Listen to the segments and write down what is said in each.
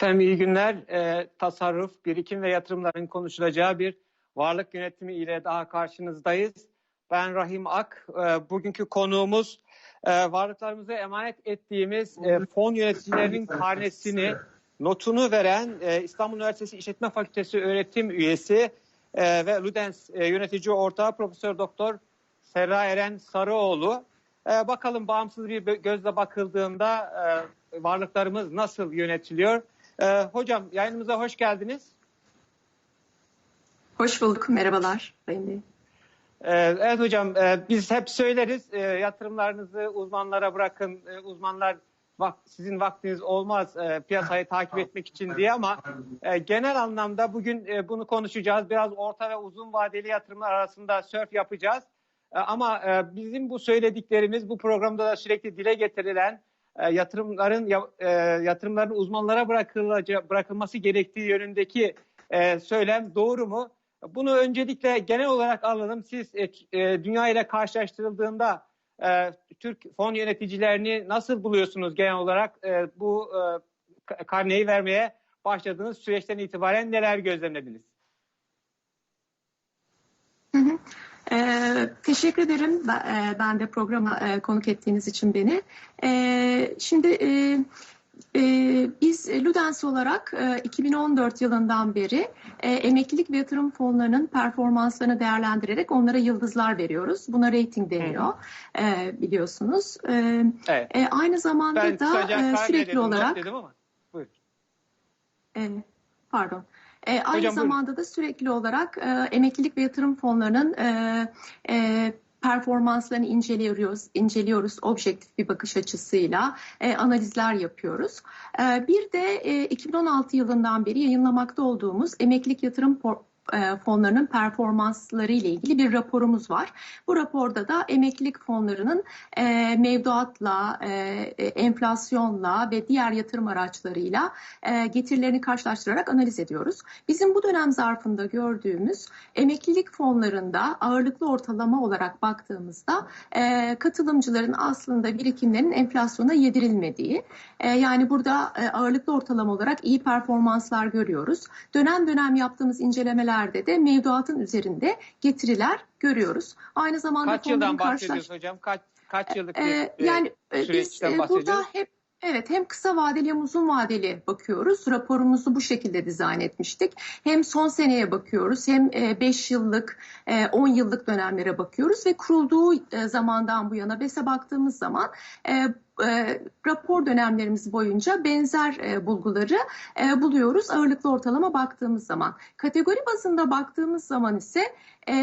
Efendim iyi günler. E, tasarruf, birikim ve yatırımların konuşulacağı bir varlık yönetimi ile daha karşınızdayız. Ben Rahim Ak. E, bugünkü konuğumuz e, varlıklarımızı emanet ettiğimiz e, fon yöneticilerinin karnesini, notunu veren e, İstanbul Üniversitesi İşletme Fakültesi öğretim üyesi e, ve Ludens e, yönetici ortağı Profesör Doktor Serra Eren Sarıoğlu. E, bakalım bağımsız bir gözle bakıldığında e, varlıklarımız nasıl yönetiliyor? E, hocam yayınımıza hoş geldiniz. Hoş bulduk. Merhabalar Sayın Bey. E, evet hocam e, biz hep söyleriz e, yatırımlarınızı uzmanlara bırakın. E, uzmanlar vak sizin vaktiniz olmaz e, piyasayı takip etmek için diye ama e, genel anlamda bugün e, bunu konuşacağız. Biraz orta ve uzun vadeli yatırımlar arasında sörf yapacağız. E, ama e, bizim bu söylediklerimiz bu programda da sürekli dile getirilen e, yatırımların e, yatırımların uzmanlara bırakılması gerektiği yönündeki e, söylem doğru mu? Bunu öncelikle genel olarak alalım. Siz e, e, dünya ile karşılaştırıldığında e, Türk fon yöneticilerini nasıl buluyorsunuz genel olarak e, bu e, karneyi vermeye başladığınız süreçten itibaren neler gözlemlediniz? Hı hı. Ee, teşekkür ederim ben, e, ben de programa e, konuk ettiğiniz için beni. E, şimdi e, e, biz Ludens olarak e, 2014 yılından beri e, emeklilik ve yatırım fonlarının performanslarını değerlendirerek onlara yıldızlar veriyoruz. Buna rating deniyor e, biliyorsunuz. E, evet. e, aynı zamanda ben da e, sürekli olarak... Dedim ama. Buyur. E, pardon. E, aynı Hocam, zamanda buyurun. da sürekli olarak e, emeklilik ve yatırım fonlarının e, e, performanslarını inceliyoruz, inceliyoruz objektif bir bakış açısıyla e, analizler yapıyoruz. E, bir de e, 2016 yılından beri yayınlamakta olduğumuz emeklilik yatırım e, fonlarının performansları ile ilgili bir raporumuz var. Bu raporda da emeklilik fonlarının e, mevduatla, e, enflasyonla ve diğer yatırım araçlarıyla getirilerini karşılaştırarak analiz ediyoruz. Bizim bu dönem zarfında gördüğümüz emeklilik fonlarında ağırlıklı ortalama olarak baktığımızda katılımcıların aslında birikimlerinin enflasyona yedirilmediği, yani burada ağırlıklı ortalama olarak iyi performanslar görüyoruz. Dönem dönem yaptığımız incelemeler ülkelerde de mevduatın üzerinde getiriler görüyoruz. Aynı zamanda kaç yıldan bahsediyoruz karşılaş... hocam? Kaç kaç yıllık bir e, yani e, biz e, burada hep Evet hem kısa vadeli hem uzun vadeli bakıyoruz. Raporumuzu bu şekilde dizayn etmiştik. Hem son seneye bakıyoruz hem 5 yıllık 10 yıllık dönemlere bakıyoruz ve kurulduğu zamandan bu yana BES'e baktığımız zaman e, rapor dönemlerimiz boyunca benzer e, bulguları e, buluyoruz ağırlıklı ortalama baktığımız zaman. Kategori bazında baktığımız zaman ise e,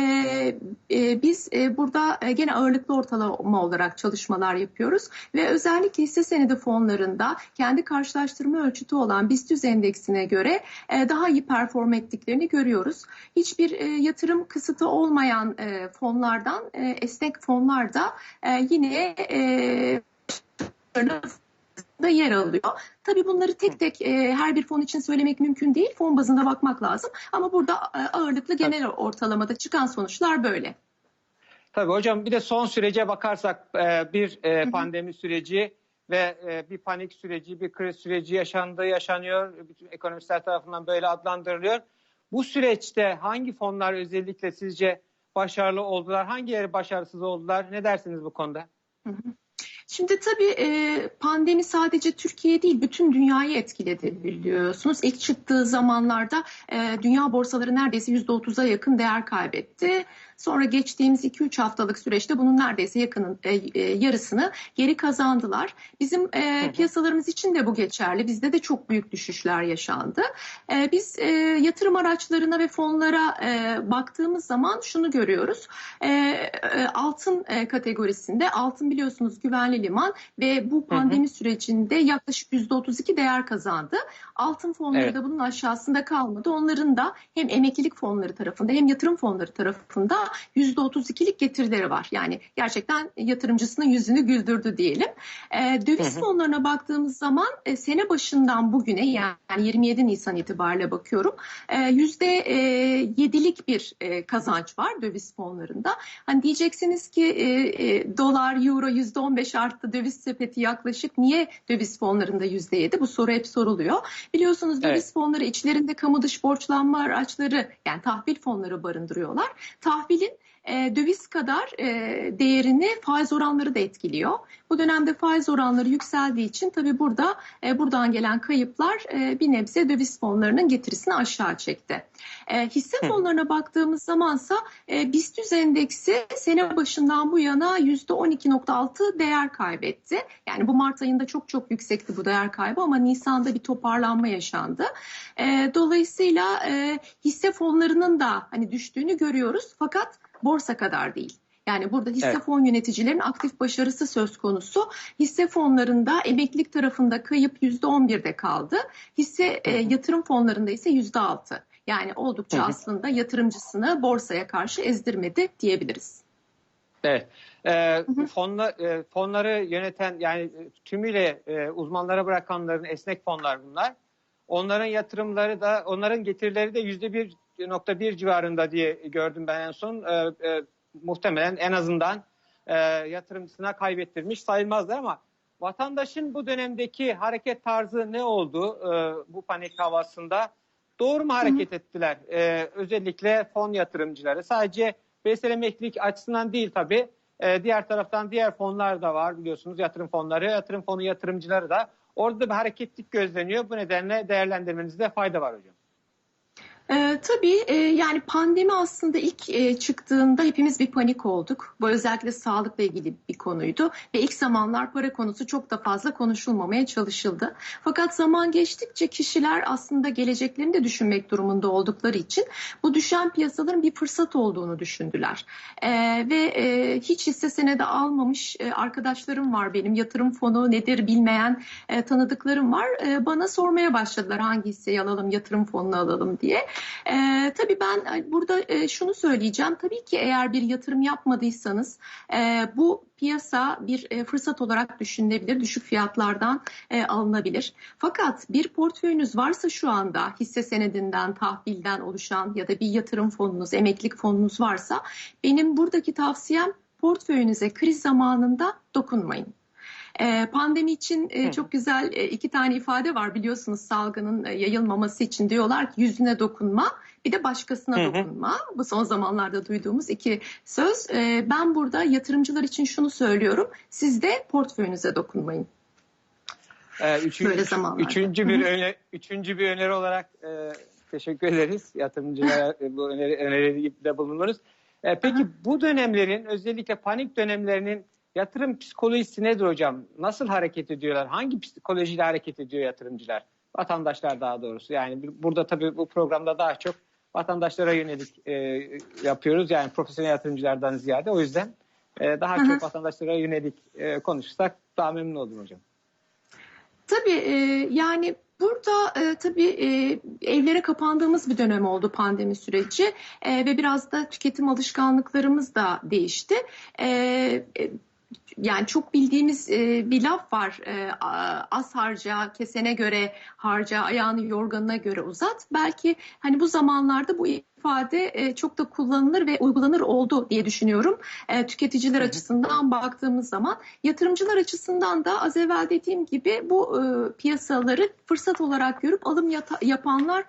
e, biz e, burada e, gene ağırlıklı ortalama olarak çalışmalar yapıyoruz ve özellikle hisse senedi fonlarında kendi karşılaştırma ölçütü olan BIST endeksine göre e, daha iyi perform ettiklerini görüyoruz. Hiçbir e, yatırım kısıtı olmayan e, fonlardan e, esnek fonlar da e, yine e, da yer alıyor. Tabii bunları tek tek e, her bir fon için söylemek mümkün değil. Fon bazında bakmak lazım. Ama burada e, ağırlıklı genel ortalamada çıkan sonuçlar böyle. Tabii hocam bir de son sürece bakarsak e, bir e, pandemi süreci ve e, bir panik süreci, bir kriz süreci yaşandı, yaşanıyor. Bütün ekonomistler tarafından böyle adlandırılıyor. Bu süreçte hangi fonlar özellikle sizce başarılı oldular? Hangileri başarısız oldular? Ne dersiniz bu konuda? Hı hı. Şimdi tabii e, pandemi sadece Türkiye değil bütün dünyayı etkiledi biliyorsunuz. İlk çıktığı zamanlarda e, dünya borsaları neredeyse %30'a yakın değer kaybetti. Sonra geçtiğimiz 2-3 haftalık süreçte bunun neredeyse yakının e, e, yarısını geri kazandılar. Bizim e, piyasalarımız için de bu geçerli. Bizde de çok büyük düşüşler yaşandı. E, biz e, yatırım araçlarına ve fonlara e, baktığımız zaman şunu görüyoruz. E, e, altın e, kategorisinde altın biliyorsunuz güvenli liman ve bu pandemi hı hı. sürecinde yaklaşık %32 değer kazandı. Altın fonları evet. da bunun aşağısında kalmadı. Onların da hem emeklilik fonları tarafında hem yatırım fonları tarafında %32'lik getirileri var. Yani gerçekten yatırımcısının yüzünü güldürdü diyelim. E, döviz hı hı. fonlarına baktığımız zaman e, sene başından bugüne yani 27 Nisan itibariyle bakıyorum e, %7'lik e, bir e, kazanç var döviz fonlarında. Hani diyeceksiniz ki e, e, dolar, euro %15 artı arttı? Döviz sepeti yaklaşık niye döviz fonlarında %7? Bu soru hep soruluyor. Biliyorsunuz döviz Evet. fonları içlerinde kamu dış borçlanma araçları yani tahvil fonları barındırıyorlar. Tahvilin e, döviz kadar e, değerini faiz oranları da etkiliyor. Bu dönemde faiz oranları yükseldiği için tabii burada e, buradan gelen kayıplar e, bir nebze döviz fonlarının getirisini aşağı çekti. E, hisse Hı. fonlarına baktığımız zamansa e, BIST 100 endeksi sene başından bu yana %12.6 değer kaybetti. Yani bu Mart ayında çok çok yüksekti bu değer kaybı ama Nisan'da bir toparlanma yaşandı. E, dolayısıyla e, hisse fonlarının da hani düştüğünü görüyoruz fakat borsa kadar değil. Yani burada hisse Evet. fon yöneticilerin aktif başarısı söz konusu. Hisse fonlarında emeklilik tarafında kayıp %11'de kaldı. Hisse e, yatırım fonlarında ise %6. Yani oldukça hı. aslında yatırımcısını borsaya karşı ezdirmedi diyebiliriz. Evet. Hı. fonla, e, fonları yöneten yani e, tümüyle e, uzmanlara bırakanların esnek fonlar bunlar. Onların yatırımları da onların getirileri de yüzde bir nokta bir civarında diye gördüm ben en son. Ee, e, muhtemelen en azından e, yatırımcısına kaybettirmiş sayılmazlar ama vatandaşın bu dönemdeki hareket tarzı ne oldu e, bu panik havasında? Doğru mu hareket ettiler? Ee, özellikle fon yatırımcıları. Sadece bireysel emeklilik açısından değil tabii. Ee, diğer taraftan diğer fonlar da var biliyorsunuz yatırım fonları, yatırım fonu yatırımcıları da. Orada da bir hareketlik gözleniyor. Bu nedenle değerlendirmenizde fayda var hocam. Ee, tabii e, yani pandemi aslında ilk e, çıktığında hepimiz bir panik olduk. Bu özellikle sağlıkla ilgili bir konuydu ve ilk zamanlar para konusu çok da fazla konuşulmamaya çalışıldı. Fakat zaman geçtikçe kişiler aslında geleceklerini de düşünmek durumunda oldukları için bu düşen piyasaların bir fırsat olduğunu düşündüler. Ee, ve e, hiç hisse senedi almamış e, arkadaşlarım var benim yatırım fonu nedir bilmeyen e, tanıdıklarım var. E, bana sormaya başladılar hangi hisseyi alalım yatırım fonunu alalım diye. Ee, tabii ben e, burada e, şunu söyleyeceğim. Tabii ki eğer bir yatırım yapmadıysanız e, bu piyasa bir e, fırsat olarak düşünülebilir. Düşük fiyatlardan e, alınabilir. Fakat bir portföyünüz varsa şu anda hisse senedinden, tahvilden oluşan ya da bir yatırım fonunuz, emeklilik fonunuz varsa benim buradaki tavsiyem portföyünüze kriz zamanında dokunmayın. Ee, Pandemi için e, çok güzel e, iki tane ifade var biliyorsunuz salgının e, yayılmaması için diyorlar ki yüzüne dokunma bir de başkasına dokunma. Bu son zamanlarda duyduğumuz iki söz. Ee, Ben burada yatırımcılar için şunu söylüyorum. Siz de portföyünüze dokunmayın. Ee, üçüncü, Böyle zamanlarda. üçüncü bir öne, üçüncü bir öneri olarak e, teşekkür ederiz yatırımcılara bu öneri, öneride bulunuruz. E, peki Aha. bu dönemlerin özellikle panik dönemlerinin yatırım psikolojisi nedir hocam? Nasıl hareket ediyorlar? Hangi psikolojiyle hareket ediyor yatırımcılar? Vatandaşlar daha doğrusu. Yani burada tabii bu programda daha çok vatandaşlara yönelik e, yapıyoruz. Yani profesyonel yatırımcılardan ziyade. O yüzden e, daha Aha. çok vatandaşlara yönelik e, konuşursak daha memnun olurum hocam. Tabii e, yani burada e, tabii e, evlere kapandığımız bir dönem oldu pandemi süreci E, ve biraz da tüketim alışkanlıklarımız da değişti. E, e, yani çok bildiğimiz e, bir laf var. E, az harca, kesene göre harca, ayağını yorganına göre uzat. Belki hani bu zamanlarda bu ifade e, çok da kullanılır ve uygulanır oldu diye düşünüyorum. E, tüketiciler açısından baktığımız zaman yatırımcılar açısından da az evvel dediğim gibi bu e, piyasaları fırsat olarak görüp alım yapanlar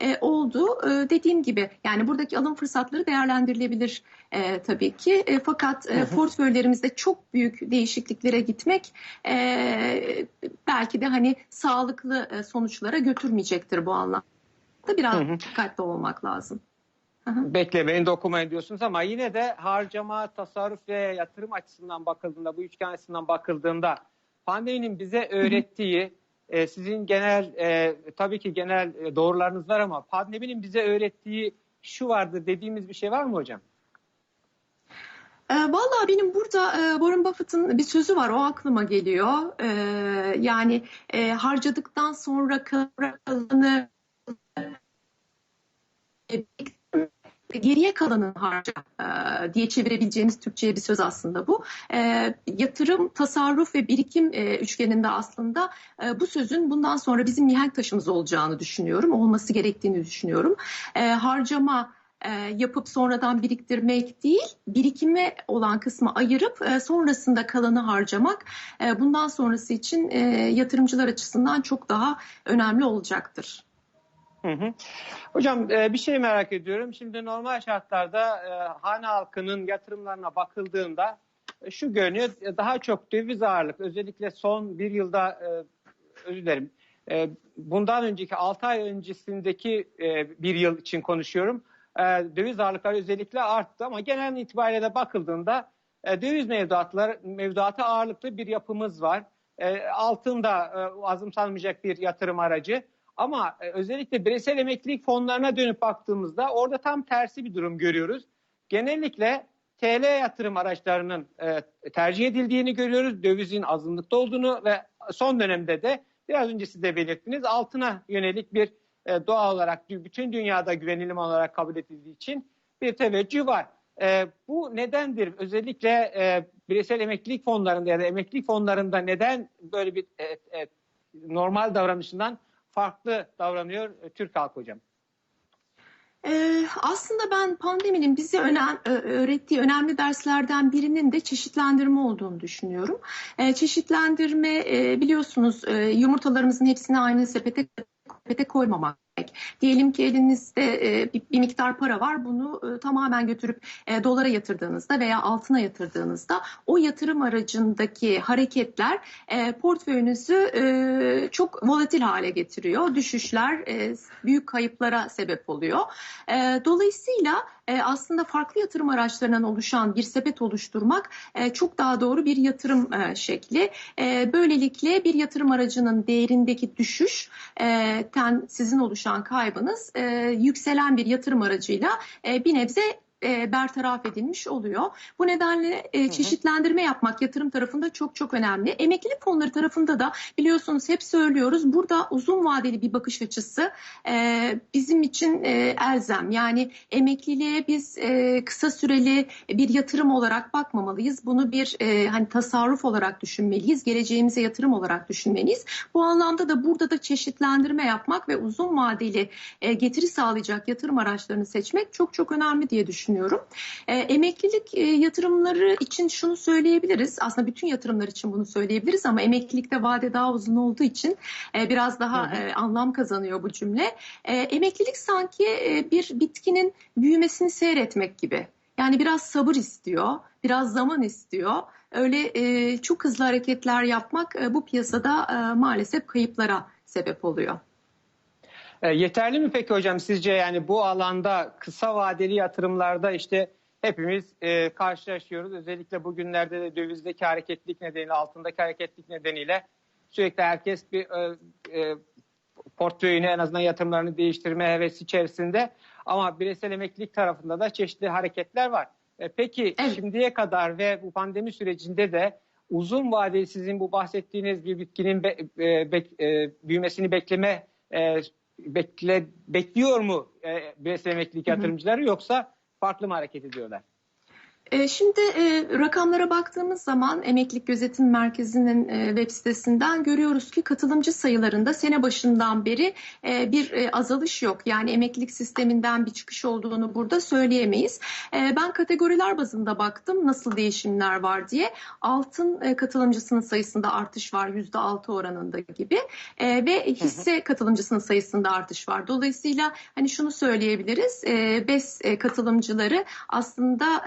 e, oldu. E, dediğim gibi yani buradaki alım fırsatları değerlendirilebilir e, tabii ki. E, fakat e, portföylerimizde çok büyük değişikliklere gitmek e, belki de hani sağlıklı e, sonuçlara götürmeyecektir bu anlamda. Biraz Hı hı. dikkatli olmak lazım. beklemeyin dokumayın diyorsunuz ama yine de harcama, tasarruf ve yatırım açısından bakıldığında, bu üçgen açısından bakıldığında pandeminin bize öğrettiği, e, sizin genel, e, tabii ki genel e, doğrularınız var ama pandeminin bize öğrettiği şu vardı dediğimiz bir şey var mı hocam? E, Vallahi benim burada e, Warren Buffett'ın bir sözü var, o aklıma geliyor. E, yani e, harcadıktan sonra kalanı geriye kalanın harca e, diye çevirebileceğimiz Türkçe'ye bir söz aslında bu. E, yatırım, tasarruf ve birikim e, üçgeninde aslında bu sözün bundan sonra bizim mihenk taşımız olacağını düşünüyorum, olması gerektiğini düşünüyorum. Harcama yapıp sonradan biriktirmek değil, birikime olan kısmı ayırıp sonrasında kalanı harcamak bundan sonrası için yatırımcılar açısından çok daha önemli olacaktır. Hocam e, bir şey merak ediyorum. Şimdi normal şartlarda e, hane halkının yatırımlarına bakıldığında e, şu görünüyor daha çok döviz ağırlık özellikle son bir yılda özür dilerim bundan önceki 6 ay öncesindeki bir yıl için konuşuyorum. Döviz ağırlıkları özellikle arttı ama genel itibariyle de bakıldığında döviz mevduatları mevduatı ağırlıklı bir yapımız var. Altın da azımsanmayacak bir yatırım aracı. Ama e, özellikle bireysel emeklilik fonlarına dönüp baktığımızda orada tam tersi bir durum görüyoruz. Genellikle TL yatırım araçlarının e, tercih edildiğini görüyoruz. Dövizin azınlıkta olduğunu ve son dönemde de biraz önce siz de belirttiniz altına yönelik bir e, doğal olarak bütün dünyada güvenilim olarak kabul edildiği için bir teveccüh var. Bu nedendir? Özellikle bireysel emeklilik fonlarında ya da emeklilik fonlarında neden böyle bir normal davranışından farklı davranıyor e, Türk halkı hocam? Ee, aslında ben pandeminin bize önem, öğrettiği önemli derslerden birinin de çeşitlendirme olduğunu düşünüyorum. Ee, çeşitlendirme e, biliyorsunuz e, yumurtalarımızın hepsini aynı sepete sepete koymamak. Diyelim ki elinizde e, bir, miktar para var. Bunu e, tamamen götürüp e, dolara yatırdığınızda veya altına yatırdığınızda o yatırım aracındaki hareketler portföyünüzü çok volatil hale getiriyor. Düşüşler büyük kayıplara sebep oluyor. Dolayısıyla e, aslında farklı yatırım araçlarından oluşan bir sepet oluşturmak e, çok daha doğru bir yatırım e, şekli. E, böylelikle bir yatırım aracının değerindeki düşüş e, ten sizin oluşan kaybınız yükselen bir yatırım aracıyla bir nebze e, bertaraf edilmiş oluyor. Bu nedenle e, çeşitlendirme yapmak yatırım tarafında çok çok önemli. Emeklilik fonları tarafında da biliyorsunuz hep söylüyoruz burada uzun vadeli bir bakış açısı e, bizim için e, elzem. Yani emekliliğe biz e, kısa süreli bir yatırım olarak bakmamalıyız. Bunu bir e, hani tasarruf olarak düşünmeliyiz. Geleceğimize yatırım olarak düşünmeliyiz. Bu anlamda da burada da çeşitlendirme yapmak ve uzun vadeli e, getiri sağlayacak yatırım araçlarını seçmek çok çok önemli diye düşünüyorum düşünüyorum. E, emeklilik e, yatırımları için şunu söyleyebiliriz. Aslında bütün yatırımlar için bunu söyleyebiliriz ama emeklilikte vade daha uzun olduğu için e, biraz daha e, anlam kazanıyor bu cümle. E, emeklilik sanki e, bir bitkinin büyümesini seyretmek gibi. Yani biraz sabır istiyor, biraz zaman istiyor. Öyle e, çok hızlı hareketler yapmak e, bu piyasada e, maalesef kayıplara sebep oluyor. E, yeterli mi peki hocam sizce yani bu alanda kısa vadeli yatırımlarda işte hepimiz e, karşılaşıyoruz. Özellikle bugünlerde de dövizdeki hareketlik nedeniyle, altındaki hareketlik nedeniyle sürekli herkes bir e, e, portföyünü en azından yatırımlarını değiştirme hevesi içerisinde. Ama bireysel emeklilik tarafında da çeşitli hareketler var. E, peki evet. şimdiye kadar ve bu pandemi sürecinde de uzun vadeli sizin bu bahsettiğiniz bir bitkinin be, e, be, e, büyümesini bekleme e, bekle, bekliyor mu e, bireysel emeklilik yatırımcıları yoksa farklı mı hareket ediyorlar? E, şimdi e, rakamlara baktığımız zaman Emeklilik Gözetim Merkezi'nin e, web sitesinden görüyoruz ki katılımcı sayılarında sene başından beri bir azalış yok. Yani emeklilik sisteminden bir çıkış olduğunu burada söyleyemeyiz. Ben kategoriler bazında baktım nasıl değişimler var diye. Altın katılımcısının sayısında artış var %6 oranında gibi ve hisse katılımcısının sayısında artış var. Dolayısıyla hani şunu söyleyebiliriz. BES katılımcıları aslında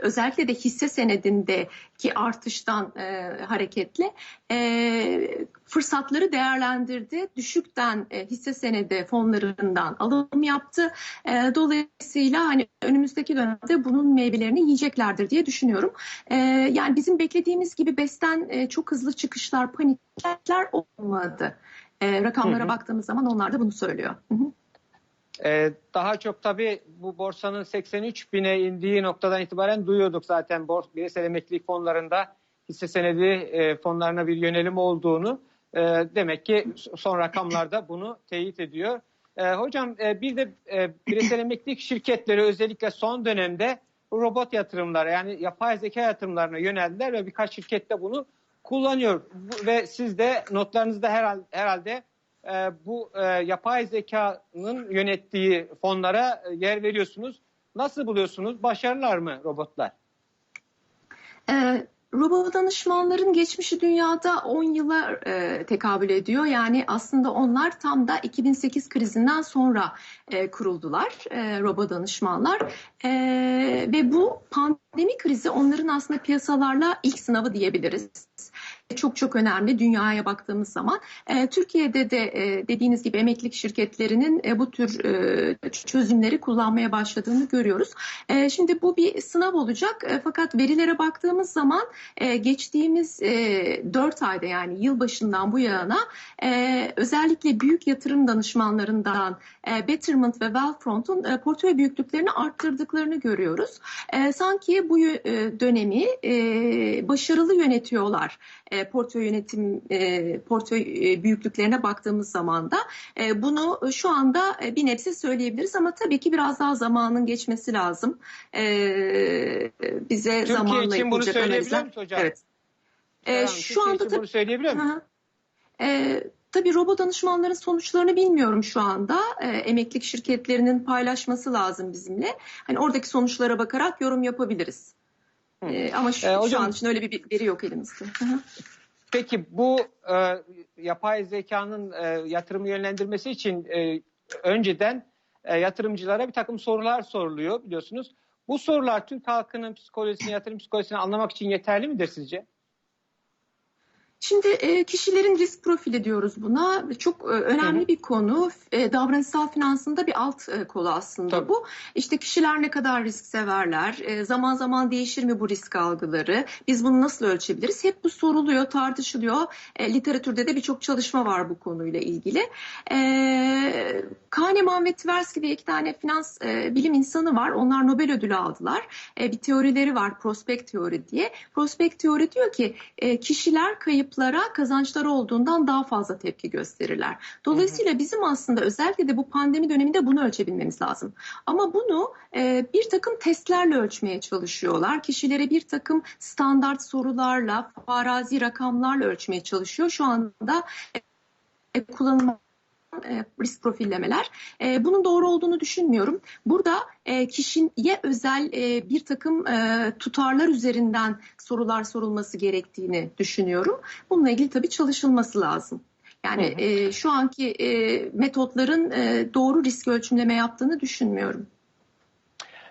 özellikle de hisse senedindeki artıştan e, hareketle e, fırsatları değerlendirdi. Düşükten e, hisse senedi fonlarından alım yaptı. E, dolayısıyla hani önümüzdeki dönemde bunun meyvelerini yiyeceklerdir diye düşünüyorum. E, yani bizim beklediğimiz gibi besten e, çok hızlı çıkışlar, panikler olmadı. E, rakamlara hı hı. baktığımız zaman onlar da bunu söylüyor. Hı hı. Ee, daha çok tabii bu borsanın 83 bine indiği noktadan itibaren duyuyorduk zaten bors, bireysel emeklilik fonlarında hisse senedi e, fonlarına bir yönelim olduğunu. E, demek ki son rakamlarda bunu teyit ediyor. E, hocam e, bir de e, bireysel emeklilik şirketleri özellikle son dönemde robot yatırımlara yani yapay zeka yatırımlarına yöneldiler ve birkaç şirket de bunu kullanıyor. Ve siz de notlarınızda herhalde, herhalde e, bu e, yapay zekanın yönettiği fonlara e, yer veriyorsunuz. Nasıl buluyorsunuz? Başarılar mı robotlar? Ee, robot danışmanların geçmişi dünyada 10 yıla e, tekabül ediyor. Yani aslında onlar tam da 2008 krizinden sonra e, kuruldular e, robot danışmanlar. E, ve bu pandemi krizi onların aslında piyasalarla ilk sınavı diyebiliriz çok çok önemli dünyaya baktığımız zaman. E, Türkiye'de de e, dediğiniz gibi emeklilik şirketlerinin e, bu tür e, çözümleri kullanmaya başladığını görüyoruz. E, şimdi bu bir sınav olacak e, fakat verilere baktığımız zaman e, geçtiğimiz e, 4 ayda yani yılbaşından bu yana e, özellikle büyük yatırım danışmanlarından e, Betterment ve Wealthfront'un e, portföy büyüklüklerini arttırdıklarını görüyoruz. E, sanki bu e, dönemi e, başarılı yönetiyorlar e, portföy yönetim e, portföy e, büyüklüklerine baktığımız zaman da e, bunu şu anda e, bir nebze söyleyebiliriz ama tabii ki biraz daha zamanın geçmesi lazım. E, bize Türkiye zamanla için bunu söyleyebiliyor analizler. musun hocam? Evet. E, şu Türkiye anda için tabii bunu söyleyebiliyor musun? Tabii robot danışmanların sonuçlarını bilmiyorum şu anda. Ee, emeklilik şirketlerinin paylaşması lazım bizimle. Hani oradaki sonuçlara bakarak yorum yapabiliriz. Ee, ama şu, şu hocam- an için öyle bir veri yok elimizde. Peki bu e, yapay zekanın e, yatırımı yönlendirmesi için e, önceden e, yatırımcılara bir takım sorular soruluyor biliyorsunuz. Bu sorular Türk halkının psikolojisini, yatırım psikolojisini anlamak için yeterli midir sizce? Şimdi e, kişilerin risk profili diyoruz buna. Çok e, önemli Hı hı. bir konu. E, davranışsal finansında bir alt e, kolu aslında Tabii. bu. İşte kişiler ne kadar risk severler? E, zaman zaman değişir mi bu risk algıları? Biz bunu nasıl ölçebiliriz? Hep bu soruluyor, tartışılıyor. E, literatürde de birçok çalışma var bu konuyla ilgili. E, Kahneman ve Tversky diye iki tane finans e, bilim insanı var. Onlar Nobel ödülü aldılar. E, bir teorileri var, prospekt teori diye. Prospekt teori diyor ki e, kişiler kayıplara kazançları olduğundan daha fazla tepki gösterirler. Dolayısıyla bizim aslında özellikle de bu pandemi döneminde bunu ölçebilmemiz lazım. Ama bunu e, bir takım testlerle ölçmeye çalışıyorlar. Kişileri bir takım standart sorularla, farazi rakamlarla ölçmeye çalışıyor. Şu anda e, kullanılan e, risk profillemeler. E, bunun doğru olduğunu düşünmüyorum. Burada e, kişiye özel e, bir takım e, tutarlar üzerinden sorular sorulması gerektiğini düşünüyorum. Bununla ilgili tabii çalışılması lazım. Yani Hı hı. e, şu anki e, metotların e, doğru risk ölçümleme yaptığını düşünmüyorum.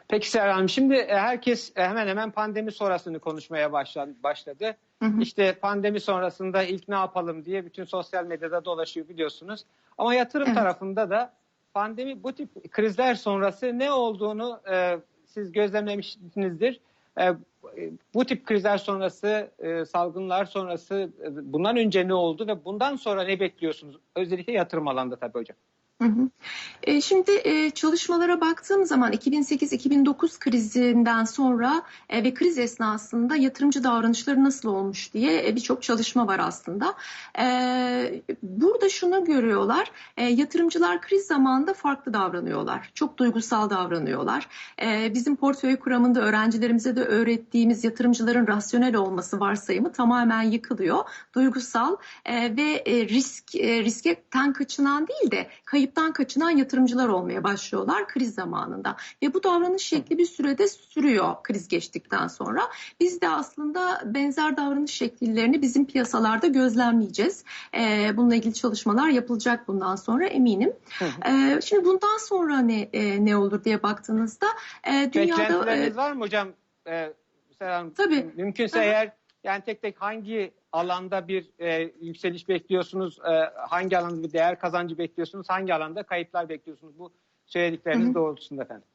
Peki Serhan şimdi e, herkes e, hemen hemen pandemi sonrasını konuşmaya başla- başladı. Hı hı. İşte pandemi sonrasında ilk ne yapalım diye bütün sosyal medyada dolaşıyor biliyorsunuz. Ama yatırım Evet. tarafında da pandemi bu tip krizler sonrası ne olduğunu e, siz gözlemlemişsinizdir. E, bu tip krizler sonrası, e, salgınlar sonrası e, bundan önce ne oldu ve bundan sonra ne bekliyorsunuz? Özellikle yatırım alanında tabii hocam. E, Şimdi e, çalışmalara baktığım zaman 2008-2009 krizinden sonra e, ve kriz esnasında yatırımcı davranışları nasıl olmuş diye birçok çalışma var aslında. Burada şunu görüyorlar, yatırımcılar kriz zamanında farklı davranıyorlar, çok duygusal davranıyorlar. Bizim portföy kuramında öğrencilerimize de öğrettiğimiz yatırımcıların rasyonel olması varsayımı tamamen yıkılıyor. Duygusal ve e, risk e, riskten kaçınan değil de kayıptan kaçınan yatırımcılar olmaya başlıyorlar kriz zamanında. Ve bu davranış şekli bir sürede sürüyor kriz geçtikten sonra. Biz de aslında benzer davranış şekillerini bizim piyasalarda gözlemleyeceğiz. E, bununla ilgili çalışmalar yapılacak bundan sonra eminim. Hı hı. E, şimdi bundan sonra ne e, ne olur diye baktığınızda e, dünyada e, Beklentileriniz var mı hocam? Ee, Serhan Tabii. Mümkünse Hı hı. eğer yani tek tek hangi alanda bir e, yükseliş bekliyorsunuz, e, hangi alanda bir değer kazancı bekliyorsunuz, hangi alanda kayıplar bekliyorsunuz bu söyledikleriniz doğrultusunda efendim.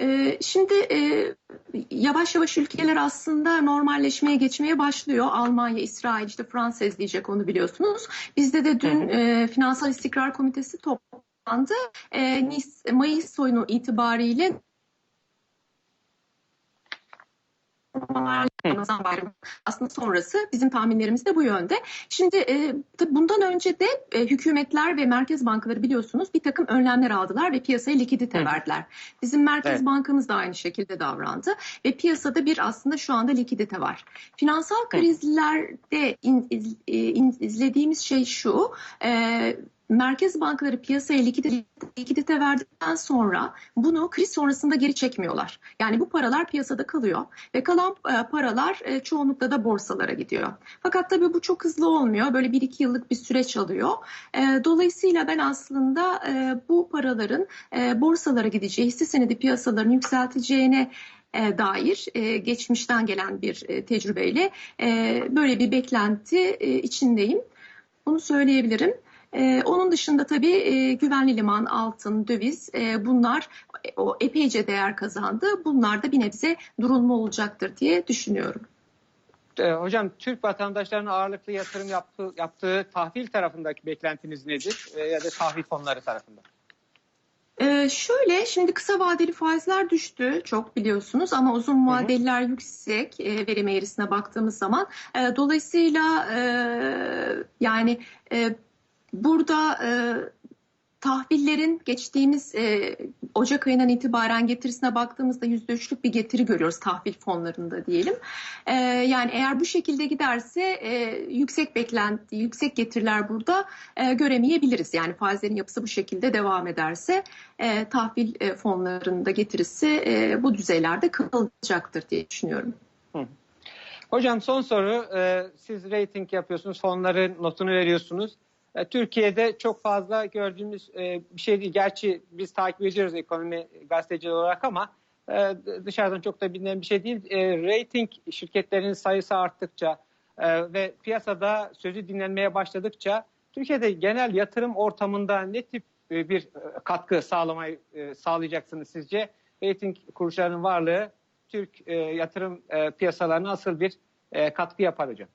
Ee, Şimdi e, yavaş yavaş ülkeler aslında normalleşmeye geçmeye başlıyor. Almanya, İsrail, işte Fransa izleyecek onu biliyorsunuz. Bizde de dün e, Finansal İstikrar Komitesi toplandı. E, Nis- Mayıs sonu itibariyle Ramazan bayramı aslında sonrası bizim tahminlerimiz de bu yönde. Şimdi e, tabii bundan önce de e, hükümetler ve merkez bankaları biliyorsunuz bir takım önlemler aldılar ve piyasaya likidite Hı. verdiler. Bizim merkez Evet. bankamız da aynı şekilde davrandı ve piyasada bir aslında şu anda likidite var. Finansal krizlerde in- iz- e, in- izlediğimiz şey şu. e, merkez bankaları piyasaya likidite, verdikten sonra bunu kriz sonrasında geri çekmiyorlar. Yani bu paralar piyasada kalıyor ve kalan e, paralar e, çoğunlukla da borsalara gidiyor. Fakat tabii bu çok hızlı olmuyor. Böyle bir iki yıllık bir süreç alıyor. E, dolayısıyla ben aslında bu paraların borsalara gideceği, hisse senedi piyasalarını yükselteceğine dair geçmişten gelen bir tecrübeyle böyle bir beklenti içindeyim. Bunu söyleyebilirim. Ee, onun dışında tabii e, güvenli liman, altın, döviz e, bunlar e, o epeyce değer kazandı. Bunlar da bir nebze durulma olacaktır diye düşünüyorum. E, hocam Türk vatandaşlarının ağırlıklı yatırım yaptığı, yaptığı tahvil tarafındaki beklentiniz nedir? E, ya da tahvil fonları tarafında? Ee, şöyle şimdi kısa vadeli faizler düştü çok biliyorsunuz ama uzun vadeliler yüksek e, verim eğrisine baktığımız zaman. E, dolayısıyla e, yani e, burada e, tahvillerin geçtiğimiz e, Ocak ayından itibaren getirisine baktığımızda %3'lük bir getiri görüyoruz tahvil fonlarında diyelim. E, yani eğer bu şekilde giderse e, yüksek beklenti, yüksek getiriler burada e, göremeyebiliriz. Yani faizlerin yapısı bu şekilde devam ederse e, tahvil e, fonlarında getirisi e, bu düzeylerde kalacaktır diye düşünüyorum. Hocam son soru. E, siz rating yapıyorsunuz, fonların notunu veriyorsunuz. E, Türkiye'de çok fazla gördüğümüz e, bir şey değil. Gerçi biz takip ediyoruz ekonomi gazeteci olarak ama e, dışarıdan çok da bilinen bir şey değil. Rating şirketlerinin sayısı arttıkça ve piyasada sözü dinlenmeye başladıkça Türkiye'de genel yatırım ortamında ne tip bir katkı sağlamayı sağlayacaksınız sizce? Rating kuruluşlarının varlığı Türk yatırım piyasalarına nasıl bir katkı yapar hocam?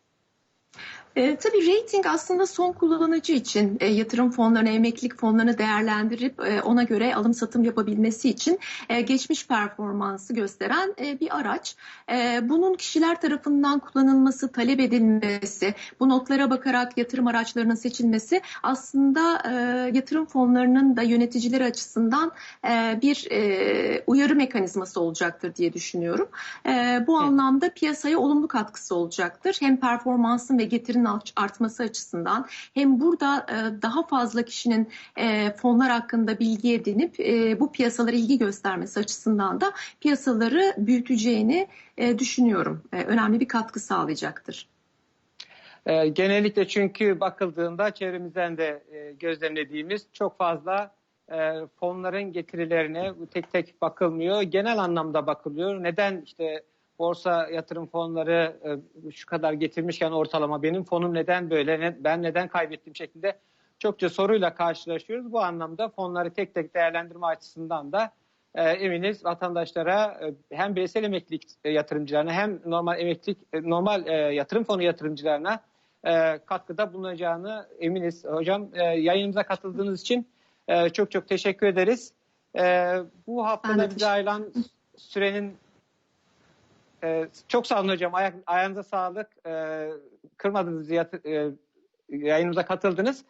E, tabii rating aslında son kullanıcı için e, yatırım fonlarını, emeklilik fonlarını değerlendirip e, ona göre alım satım yapabilmesi için e, geçmiş performansı gösteren e, bir araç. E, bunun kişiler tarafından kullanılması, talep edilmesi, bu notlara bakarak yatırım araçlarının seçilmesi aslında e, yatırım fonlarının da yöneticileri açısından e, bir e, uyarı mekanizması olacaktır diye düşünüyorum. E, bu anlamda piyasaya olumlu katkısı olacaktır. Hem performansın ve getirinin artması açısından hem burada e, daha fazla kişinin e, fonlar hakkında bilgi edinip e, bu piyasalara ilgi göstermesi açısından da piyasaları büyüteceğini düşünüyorum. Önemli bir katkı sağlayacaktır. Genellikle çünkü bakıldığında çevremizden de gözlemlediğimiz çok fazla fonların getirilerine tek tek bakılmıyor. Genel anlamda bakılıyor. Neden işte borsa yatırım fonları e, şu kadar getirmişken ortalama benim fonum neden böyle ben neden kaybettim şeklinde çokça soruyla karşılaşıyoruz. Bu anlamda fonları tek tek değerlendirme açısından da e, eminiz vatandaşlara e, hem bireysel emeklilik yatırımcılarına hem normal emeklilik normal yatırım fonu yatırımcılarına katkıda bulunacağını eminiz. Hocam yayınımıza katıldığınız için çok çok teşekkür ederiz. Bu haftada bize ayrılan sürenin ee, çok sağ olun hocam. Ayak, ayağınıza sağlık. Ee, kırmadınız, yat, e, yayınımıza katıldınız.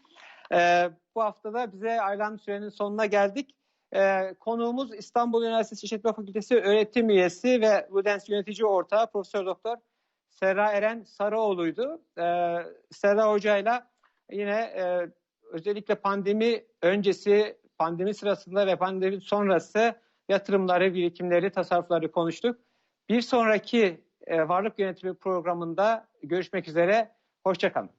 Ee, bu haftada bize ayrılan sürenin sonuna geldik. Ee, konuğumuz İstanbul Üniversitesi İşletme Fakültesi öğretim üyesi ve Rudens yönetici ortağı Profesör Doktor Serra Eren Sarıoğlu'ydu. Ee, Serra Hoca'yla yine e, özellikle pandemi öncesi, pandemi sırasında ve pandemi sonrası yatırımları, birikimleri, tasarrufları konuştuk. Bir sonraki e, varlık yönetimi programında görüşmek üzere. Hoşçakalın.